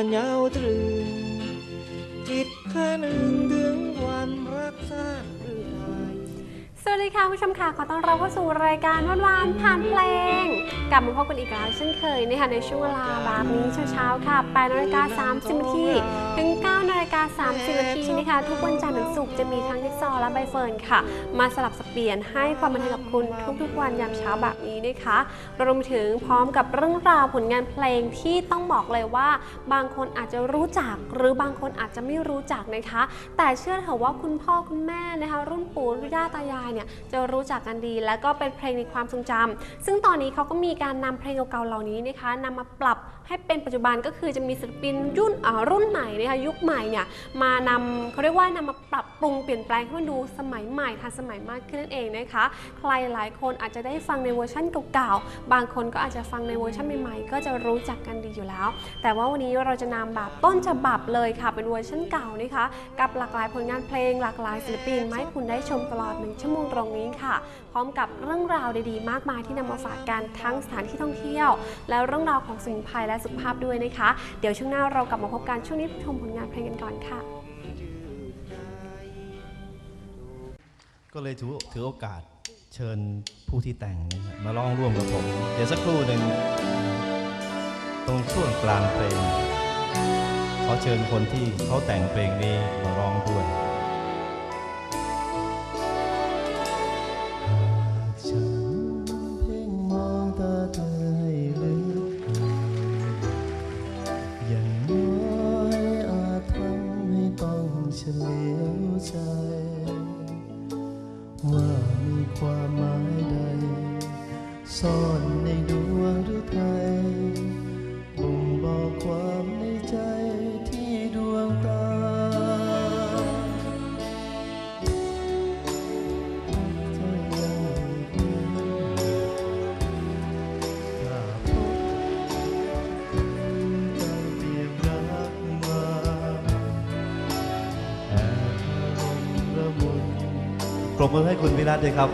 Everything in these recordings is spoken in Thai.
วนยาวตรึง จิตข้าหนึ่งถึงวันรักษาหรือไทยสวัสดีค่ะผู้ชมค่ะขอต้อนรับเข้าสู่รายการวันวานๆผ่านเพลง กลับมาพบกันอีกแล้วเช่นเคยนะคะในช่วงเวลาแบบนี้เช้าๆค่ะ8นาฬิกา30นาที ถึง9นาฬิกา30นาทีนะคะ ทุกวันจันทร์ถึงศุกร์จะมีทั้งทิกซอว์และใบเฟิร์นค่ะ มาสลับสับเปลี่ยนให้ความบันเทิงกับคุณทุกๆวันยามเช้าแบบนี้นะคะรวมถึงพร้อมกับเรื่องราวผลงานเพลงที่ต้องบอกเลยว่า บางคนอาจจะรู้จักหรือบางคนอาจจะไม่รู้จักนะคะ แต่เชื่อเถอะว่าคุณพ่อคุณแม่นะคะ รุ่นปู่รุ่นย่าตายายเนี่ยจะรู้จักกันดี และก็เป็นเพลงในความทรงจำซึ่งตอนนี้เขาก็มีการนำเพลงเก่าๆเหล่านี้นะคะนำมาปรับให้เป็นปัจจุบันก็คือจะมีศิลปินรุ่นอ่ารุ่นใหม่นะคะยุคใหม่เนี่ยมานำเขาเรียกว่านำมาปรับปรุงเปลี่ยนแปลงให้มันดูสมัยใหม่ทันสมัยมากขึ้นนั่นเองนะคะ ใครหลายคนอาจจะได้ฟังในเวอร์ชั่นเก่าๆ บางคนก็อาจจะฟังในเวอร์ชันใหม่ๆ ก็จะรู้จักกันดีอยู่แล้ว แต่ว่าวันนี้เราจะนำแบบต้นฉบับเลยค่ะเป็นเวอร์ชันเก่านะคะกับหลากหลายผลงานเพลงหลากหลายศิลปินมาให้คุณได้ชมตลอดหนึ่งชั่วโมงตรงนี้ค่ะพร้อมกับเรื่องราวดีๆ มากมายที่นำมาฝากกันทั้งสถานที่ท่องเที่ยว และเรื่องราวของสมุนไพรและสุขภาพด้วยนะคะ เดี๋ยวช่วงหน้าเรากลับมาพบกันช่วงนี้ชมผลงานเพลงกันก่อนค่ะ ก็เลยถือถือโอกาสเชิญผู้ที่แต่งมาร้องร่วมกับผม เดี๋ยวสักครู่หนึ่งตรงช่วงกลางเพลงเขาเชิญคนที่เขาแต่งเพลงนี้มาร้องด้วย มีความหมายใด ซ่อนในดวง ปรบมือให้คุณวิรัตด้วยครับ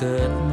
เกิด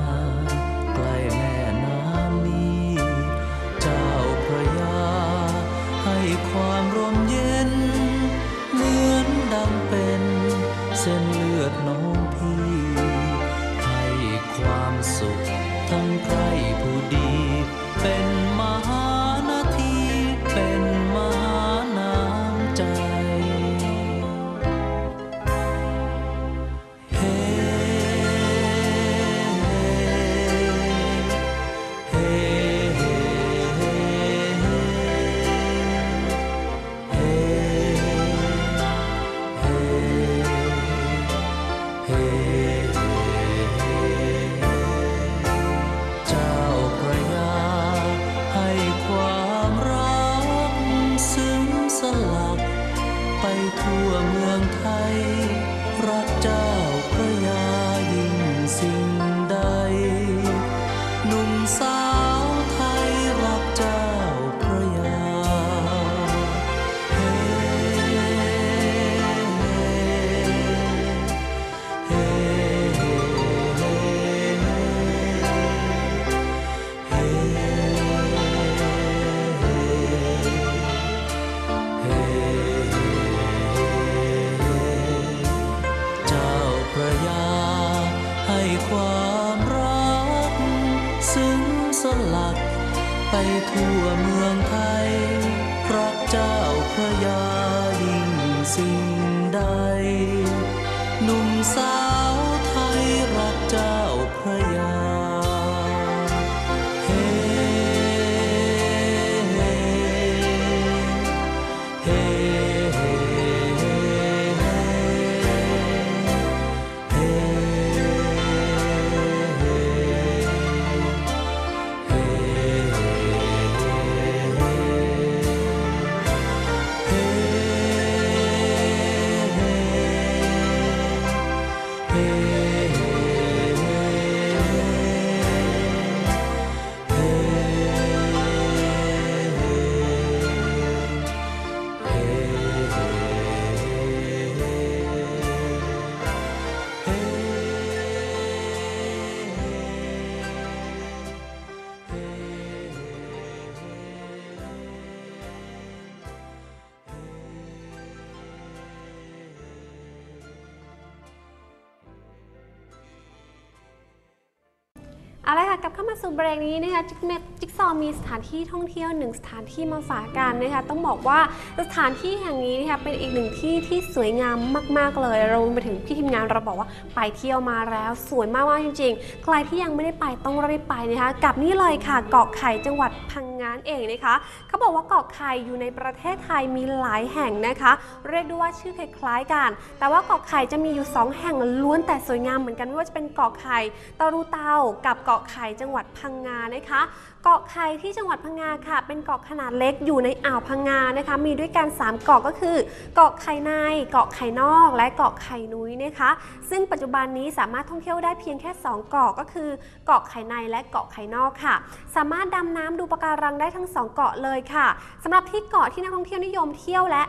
ค่ะกลับเข้ามาสู่เบรกนี้นะคะจิ๊กเมจิ๊กซอมีสถานที่ท่องเที่ยวหนึ่งสถานที่มาฝากกันนะคะต้องบอกว่าสถานที่แห่งนี้นะคะเป็นอีกหนึ่งที่ที่สวยงามมาก ๆเลยเราไปถึงพี่ทีมงานเราบอกว่าไปเที่ยวมาแล้วสวยมากๆจริง ๆ ใครที่ยังไม่ได้ไปต้องรีบไปนะคะกับนี่เลยค่ะเกาะไข่จังหวัดพังงานเองนะคะเขาบอกว่าเกาะไข่อยู่ในประเทศไทยมีหลายแห่งนะคะ เรียกได้ว่าชื่อคล้ายๆกัน แต่ว่าเกาะไข่จะมีอยู่สองแห่งล้วนแต่สวยงามเหมือนกันไม่ว่าจะเป็นเกาะไข่ตะรูเตากับเกาะไข่จังหวัดพังงานะคะเกาะไข่ที่จังหวัดพังงาค่ะ เป็นเกาะขนาดเล็กอยู่ในอ่าวพังงานะคะ มีด้วยกัน 3 เกาะก็คือ เกาะไข่ใน เกาะไข่นอก และเกาะไข่นุ้ยนะคะ ซึ่งปัจจุบันนี้สามารถท่องเที่ยวได้เพียงแค่ 2 เกาะก็คือ เกาะไข่ในและเกาะไข่นอกค่ะ สามารถดำน้ำดูปะการังได้ทั้ง 2 เกาะเลยค่ะสำหรับที่เกาะที่นักท่องเที่ยวนิยมเที่ยวและ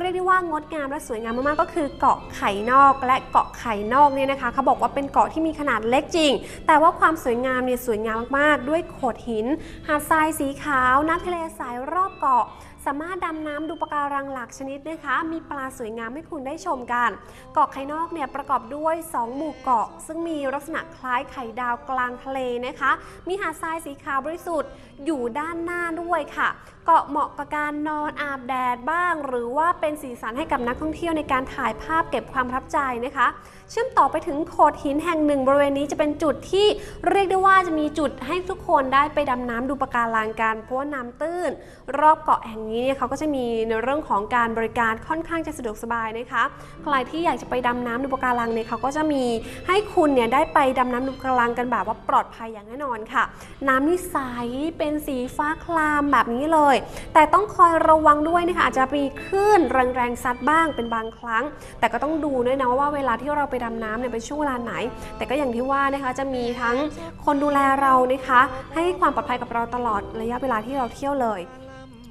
เรียกได้ว่างดงามและสวยงามมากๆก็คือ เกาะไข่นอกและเกาะไข่นอกเนี่ยนะคะเขาบอกว่าเป็นเกาะที่มีขนาดเล็กจริง แต่ว่าความสวยงามเนี่ยสวยงามมากๆ ด้วยโขดหินหาดทรายสีขาว น้ำทะเลใสรอบเกาะ สามารถดำน้ำดูปะการังหลากชนิดนะคะ มีปลาสวยงามให้คุณได้ชมกัน เกาะไข่นอกเนี่ยประกอบด้วย 2 หมู่เกาะ ซึ่งมีลักษณะคล้ายไข่ดาวกลางทะเลนะคะ มีหาดทรายสีขาวบริสุทธิ์ อยู่ด้านหน้าด้วยค่ะ เกาะเหมาะกับการนอนอาบแดดบ้าง หรือว่าเป็นสีสันให้กับนักท่องเที่ยวในการถ่ายภาพเก็บความประทับใจนะคะ เชื่อมต่อไปถึงโขดหินแห่งหนึ่ง บริเวณนี้จะเป็นจุดที่เรียกได้ว่าจะมีจุดให้ทุกคนได้ไปดำน้ำดูปะการังกันเพราะว่าน้ำตื้น รอบเกาะแห่งนี้เนี่ยเขาก็จะมีในเรื่องของการบริการค่อนข้างจะสะดวกสบายนะคะใครที่อยากจะไปดำน้ำดูปะการังเนี่ยเขาก็จะมีให้คุณเนี่ยได้ไปดำน้ำดูปะการังกันแบบว่าปลอดภัยอย่างแน่นอนค่ะ น้ำนี่ใสเป็น็นสีฟ้าคลามแบบนี้เลย แต่ต้องคอยระวังด้วยนะคะอาจจะมีคลื่นแรงๆซัดบ้างเป็นบางครั้ง แต่ก็ต้องดูด้วยนะว่าเวลาที่เราไปดำน้ำเนี่ยเป็นช่วงเวลาไหน แต่ก็อย่างที่ว่านะคะจะมีทั้งคนดูแลเรานะคะ ให้ความปลอดภัยกับเราตลอดระยะเวลาที่เราเที่ยวเลย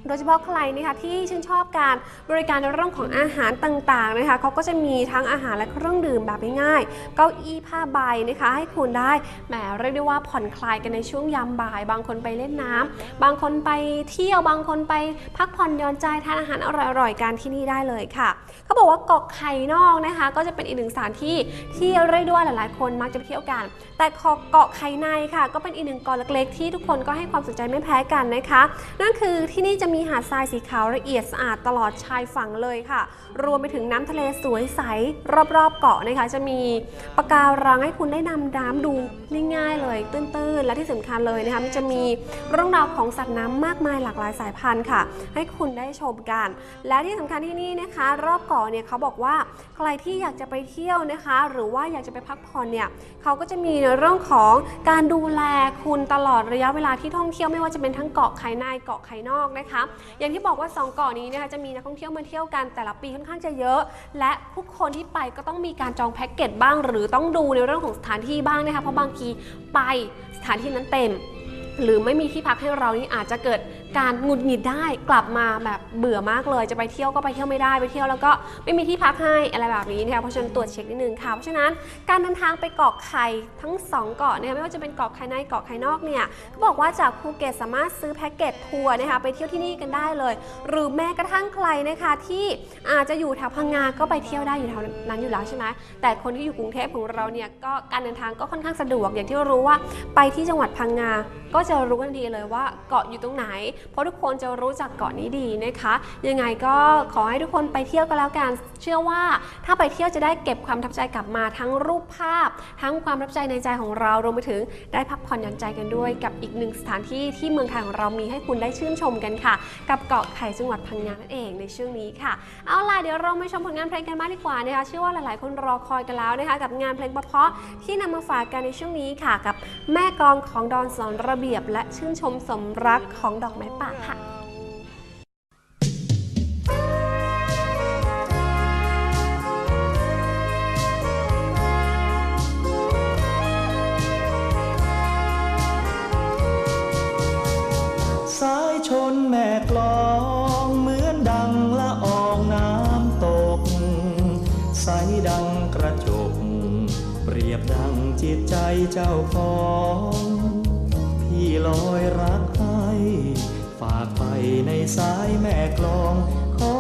โดยเฉพาะใครนะคะที่ชื่นชอบการบริการในเรื่องของอาหารต่างๆนะคะเขาก็จะมีทั้งอาหารและเครื่องดื่มแบบง่ายๆ เก้าอี้ผ้าใบนะคะให้คุณได้แหมเรียกได้ว่าผ่อนคลายกันในช่วงยามบ่าย บางคนไปเล่นน้ำบางคนไปเที่ยวบางคนไปพักผ่อนหย่อนใจทานอาหารอร่อยๆกันที่นี่ได้เลยค่ะเขาบอกว่าเกาะไข่นอกนะคะ ก็จะเป็นอีกหนึ่งสถานที่ที่เรียกได้ว่าหลายๆ คนมักจะไปเที่ยวกัน แต่เกาะไข่ในค่ะ ก็เป็นอีกหนึ่งเกาะเล็กๆที่ทุกคนก็ให้ความสนใจไม่แพ้กันนะคะ นั่นคือที่นี่จะมีหาดทรายสีขาวละเอียดสะอาดตลอดชายฝั่งเลยค่ะ รวมไปถึงน้ำทะเลสวยใสรอบๆเกาะนะคะ จะมีปะการังให้คุณได้นำน้ำดูง่ายๆเลย ตื้นๆ และที่สำคัญเลยนะคะมันจะมีเรื่องราวของสัตว์น้ำมากมายหลากหลายสายพันธุ์ค่ะ ให้คุณได้ชมกัน และที่สำคัญที่นี่นะคะ รอบเกาะเนี่ยเขาบอกว่าใครที่อยากจะไปเที่ยวนะคะ หรือว่าอยากจะไปพักผ่อนเนี่ยเขาก็จะมีในเรื่องของการดูแลคุณตลอดระยะเวลาที่ท่องเที่ยวไม่ว่าจะเป็นทั้งเกาะไข่ในเกาะไข่นอกนะคะอย่างที่บอกว่าสองเกาะนี้นะคะจะมีนักท่องเที่ยวมาเที่ยวกันแต่ละปีค่อนข้างจะเยอะ และผู้คนที่ไปก็ต้องมีการจองแพ็กเกจบ้าง หรือต้องดูในเรื่องของสถานที่บ้างนะคะเพราะบางทีไปสถานที่นั้นเต็ม หรือไม่มีที่พักให้เรานี่อาจจะเกิด การหงุดหงิดได้กลับมาแบบเบื่อมากเลย จะไปเที่ยวก็ไปเที่ยวไม่ได้ไปเที่ยวแล้วก็ไม่มีที่พักให้อะไรแบบนี้นะคะเพราะฉะนั้นตรวจเช็คนิดนึงค่ะเพราะฉะนั้นการเดินทางไปเกาะไข่ทั้งสองเกาะนะคะไม่ว่าจะเป็นเกาะไข่ในเกาะไข่นอกเนี่ยเขาบอกว่าจากภูเก็ตสามารถซื้อแพ็กเกจทัวร์นะคะไปเที่ยวที่นี่กันได้เลย หรือแม้กระทั่งใครนะคะที่อาจจะอยู่แถวพังงาก็ไปเที่ยวได้อยู่แถวนั้นอยู่แล้วใช่ไหมแต่คนที่อยู่กรุงเทพของเราเนี่ยก็การเดินทางก็ค่อนข้างสะดวกอย่างที่รู้ว่าไปที่จังหวัดพังงาก็จะรู้กันดีเลยว่าเกาะอยู่ตรงไหนเพราะทุกคนจะรู้จักเกาะนี้ดีนะคะ ยังไงก็ขอให้ทุกคนไปเที่ยวกันแล้วกัน เชื่อว่าถ้าไปเที่ยวจะได้เก็บความทับใจกลับมาทั้งรูปภาพ ทั้งความระทับใจในใจของเรารวมไปถึงได้พักผ่อนหย่อนใจกันด้วย กับอีกหนึ่งสถานที่ที่เมืองไทยของเรามีให้คุณได้ชื่นชมกันค่ะ กับเกาะไข่จังหวัดพังงานั่นเองในช่วงนี้ค่ะ เอาล่ะเดี๋ยวเรามาชมผลงานเพลงกันมากดีกว่านะคะเชื่อว่าหลายๆ คนรอคอยกันแล้วนะคะกับงานเพลงเพราะๆที่นำมาฝากกันในช่วงนี้ค่ะ กับแม่กลองของดอนสอนระเบียบ และชื่นชมสมรักของดอกไม้ป่าค่ะสายชนแม่กลองเหมือนดังละอองน้ำตก ใสดังกระจก เปรียบดังจิตใจเจ้าของ พี่ลอยรักให้ ฝากไปในสายแม่กลอง ขอ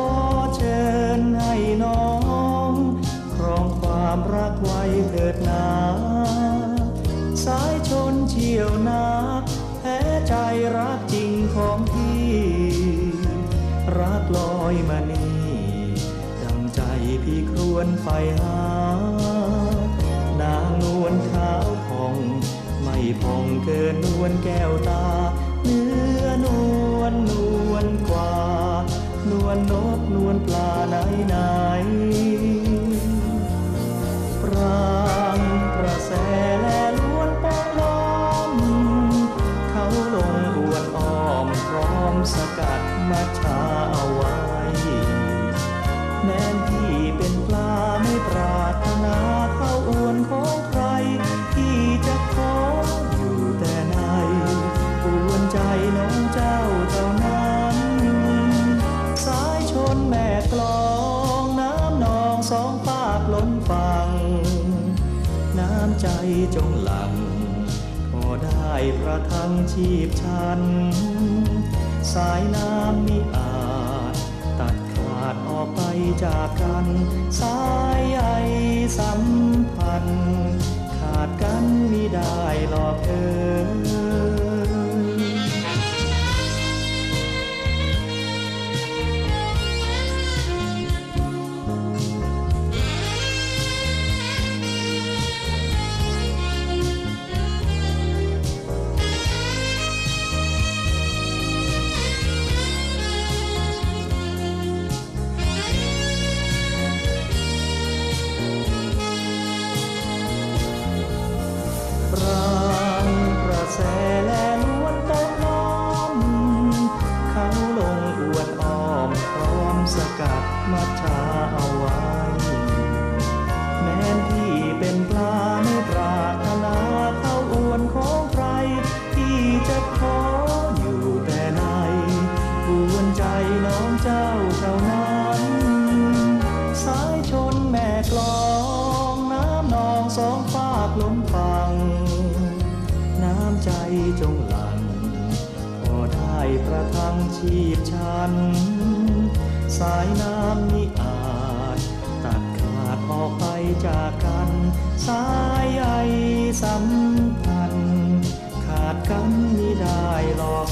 เชิญให้น้องครองความรักไว้เถิดนาสายชนเชี่ยวนักแพ้ใจรักจริงของพี่ รักลอยมานี่ดังใจพี่ครวนไฟหานางนวลขาวผ่อง ไม่ผ่องเกินนวลแก้วตาาำใจจงหลังพอได้พระทังชีพฉัน สายน้ำมิอาจ ตัดขาดออกไปจากกัน สายใยสัมพันธ์ ขาดกันมิได้หรอกเธอากล้มฟัง น้ำใจจงหลังพอได้ประทังชีพฉัน สายน้ำนี้อาจ ตัดขาดออกไปจากกัน สายใยสัมพันธ์ขาดกันไม่ได้หรอก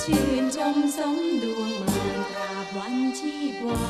ชื่นชมสมดวงมาองตราบวันชีวา